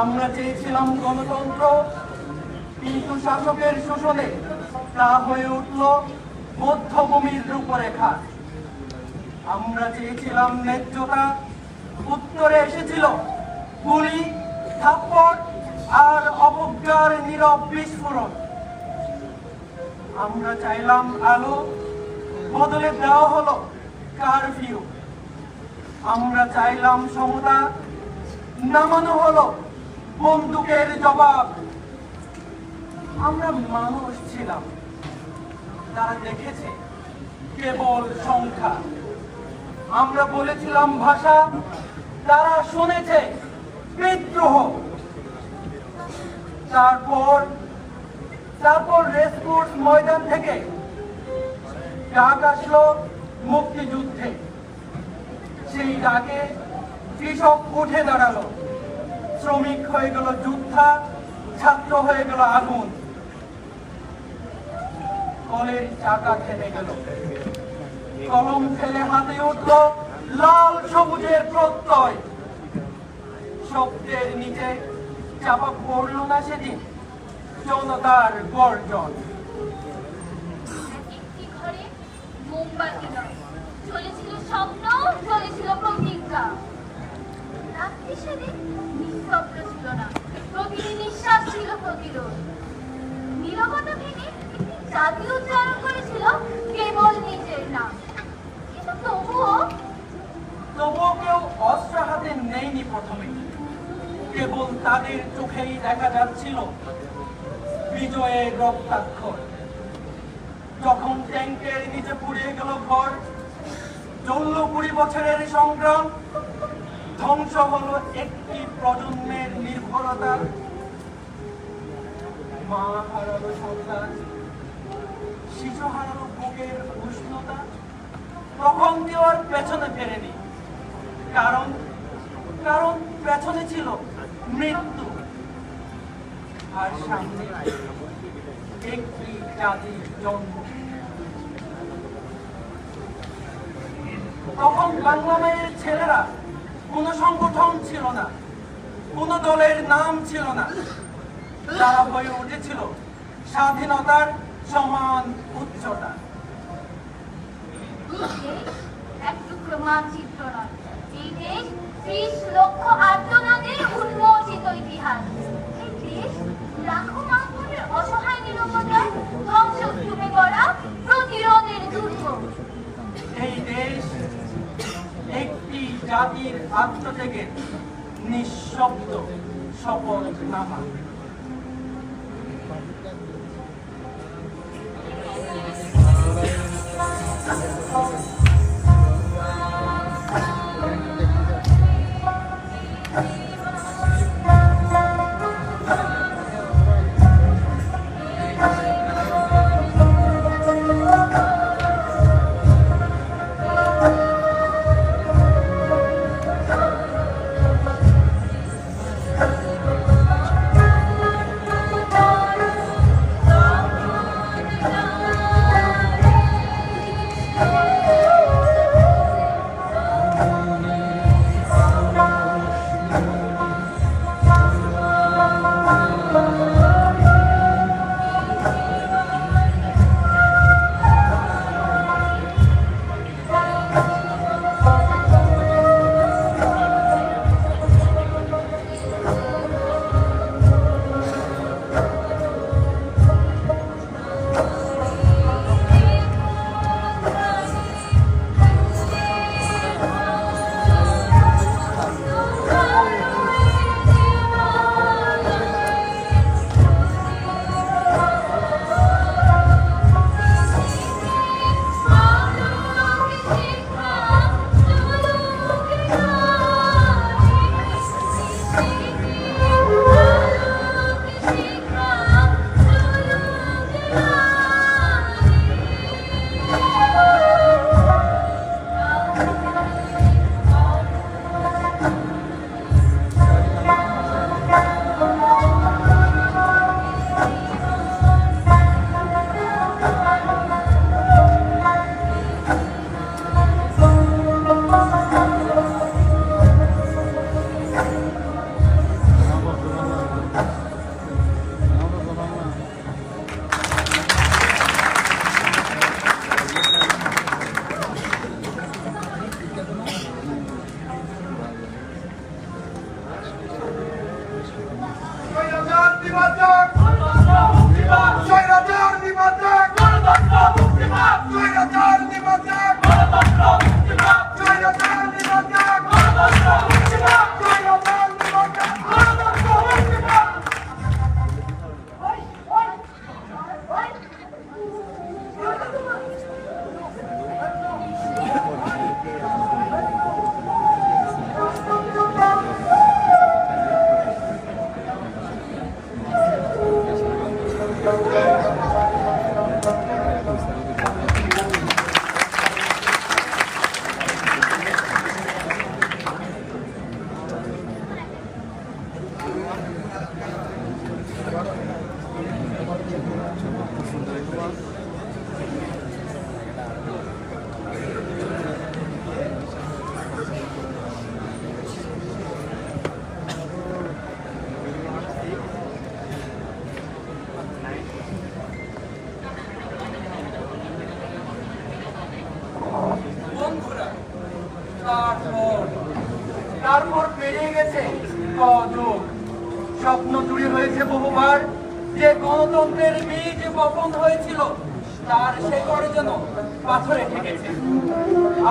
আমরা চেয়েছিলাম গণতন্ত্র, কিন্তু শাসকের শোষণে তা হয়ে উঠল মধ্যভূমির রূপরেখা। আমরা চেয়েছিলাম ন্যায্যতা, উত্তরে এসেছিল গুলি, থাপ্পড় আর অবজ্ঞার নীরব বিস্ফোরণ। আমরা চাইলাম আলো, বদলে দেওয়া হলো কারফিউ আমরা চাইলাম সমতা, নামানো হলো বন্দুকের জবাব। আমরা মানুষ ছিলাম, তারা দেখেছে কেবল সংখ্যা। আমরা বলেছিলাম ভাষা, তারা শুনেছে বিদ্রোহ তারপর তারপর রেসকোর্স ময়দান থেকে ডাক আসলো মুক্তিযুদ্ধে। সেই ডাকে কৃষক উঠে দাঁড়াল। শ্রমিক হয়ে গেল যোদ্ধা, ছাত্র হয়ে গেল আগুন। কলের চাকা থেমে গেল। কলম ফেলে হাতে উঠল লাল সবুজের প্রত্যয়। শব্দের নিচে চাপা পড়ল না সেদিন। জনতার গর্জন। স্বপ্ন চলেছিল ছিল না ছিল প্রতিরোধ নীরবতা ভেঙে একটি জাতি উচ্চারণ করেছিল কেবল নিজের নাম কিন্তু তবুও তবুও কেউ অস্ত্র হাতে নেয়নি প্রথমে কেবল চোখেই দেখা যাচ্ছিল বিজয়ের রক্তাক্ষর। যখন ট্যাঙ্কের নিচে পুড়িয়ে গেল ঘর, চলল কুড়ি বছরের সংগ্রাম, ধ্বংস হলো একটি প্রজন্মের নির্ভরতা। মা হারালো সন্তান, শিশু হারালো বুকের উষ্ণতা। তখন কেউ আর পেছনে ফেরেনি। কারণ কারণ পেছনে ছিল মৃত্যু। আর সামনে একটি জাতির জন্ম তখন বাংলা মায়ের ছেলেরা কোনো সংগঠন ছিল না কোনো দলের নাম ছিল না তারা হয়ে উঠেছিল স্বাধীনতার সমান উচ্চতা এক টুকরো মানচিত্র নয় এই দেশ ত্রিশ লক্ষ আর্তনাদের উন্মোচিত ইতিহাস লাখো মাধ্যমের অসহায় এই দেশ একটি জাতির আত্মত্যাগের নিঃশব্দ সফল নামা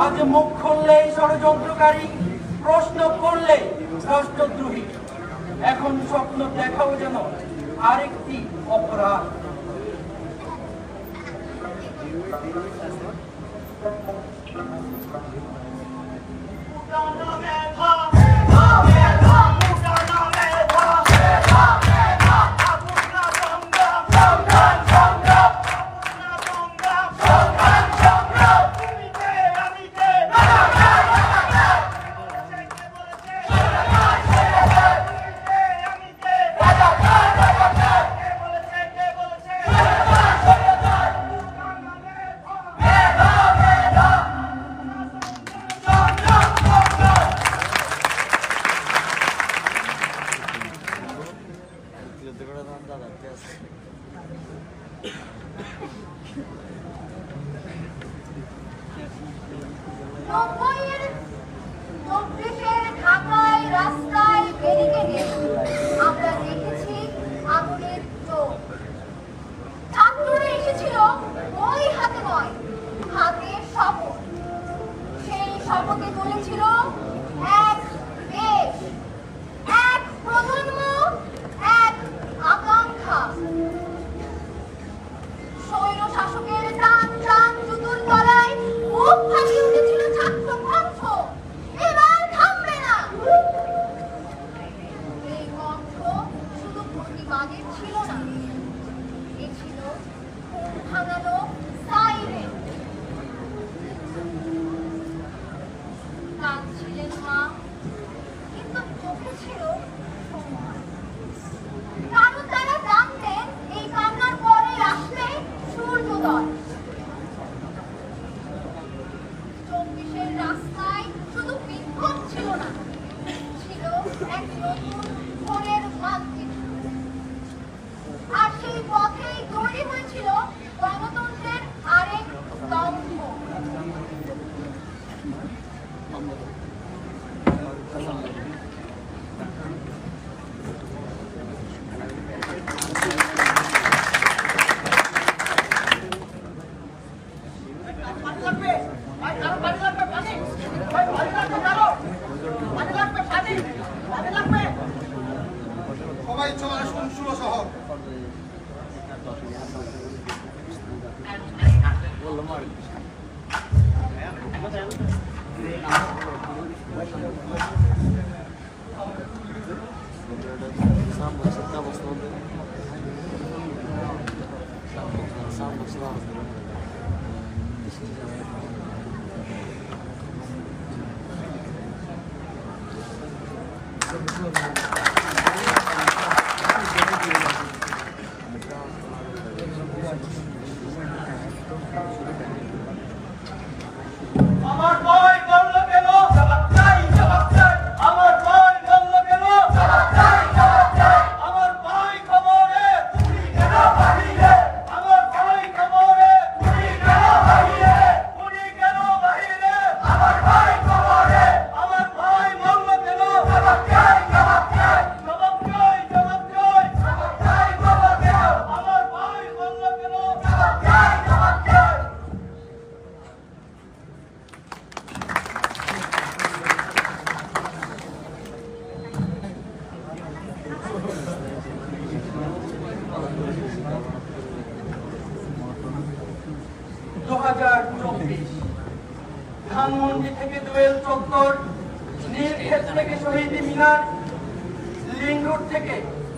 আজ মুখ খুললে ষড়যন্ত্রকারী প্রশ্ন করলে রাষ্ট্রদ্রোহী। এখন স্বপ্ন দেখাও যেন আরেকটি অপরাধ। Don't সর্বকে বলেছিল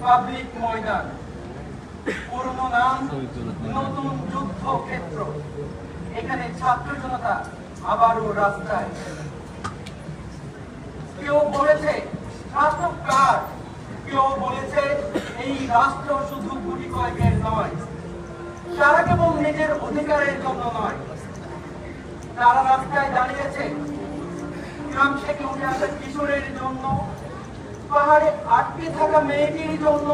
পাবলিক ময়দান পুরনো নাম নতুন যুদ্ধ ক্ষেত্র এখানে ছাত্র জনতা আবারও রাস্তায়। কেউ বলেছে রাষ্ট্র কার? কেউ বলেছে, এই রাষ্ট্র শুধু গুটি কয়েকের নয়। তারা কেবল নিজের অধিকারের জন্য নয়। তারা রাস্তায় দাঁড়িয়েছে। গ্রাম থেকে উঠে আসা কিশোরের জন্য। পাহাড়ে আটকে থাকা মেয়েটির জন্য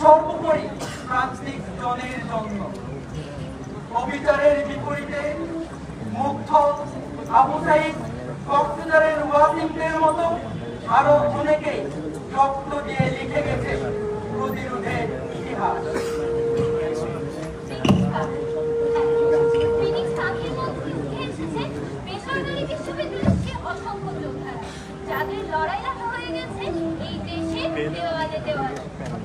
সর্বোপরি প্রান্তিক জনের জন্য। অবিচারের বিপরীতে মুগ্ধ আবু সাইদ কক্সবাজারের ওয়াসিমদের মতো আরও অনেকে রক্ত দিয়ে লিখে গেছে প্রতিরোধের ইতিহাস। Now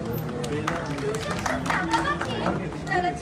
let's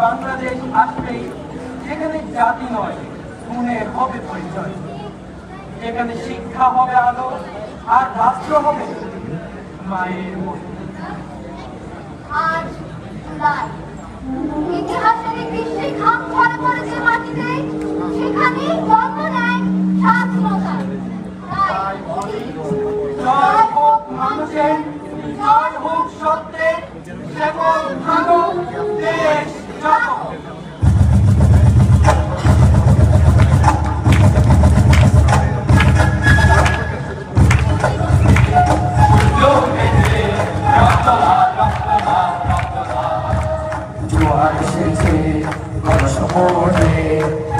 বাংলাদেশ আসবেই যেখানে জাতি নয় গুণের হবে পরিচয়। যেখানে শিক্ষা হবে আলো, আর রাষ্ট্র হবে মায়ের হোক মানুষের সত্যের সেবক ভালো দেশ।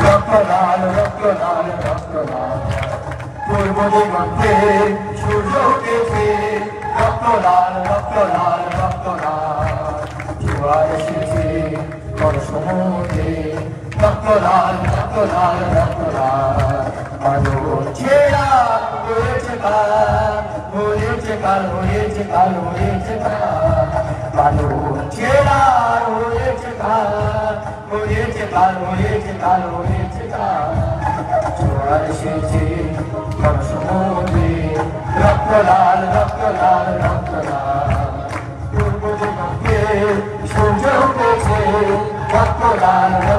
রক্তলাল সূর্য উঠেছে রক্তলাল রক্তলাল রক্তলাল জোয়ার এসেছে গণসমরে রক্ত লাল রক্ত লাল রক্ত লাল আলো ছেড়া, হয়েছে কাল হয়েছে কাল হয়েছে কাল হয়েছে কাল কালো ছেড়া, হয়েছে কাল হয়েছে কাল হয়েছে কাল হয়েছে কাল জোয়ার এসেছে সমুদ্রে রক্ত Bye-bye.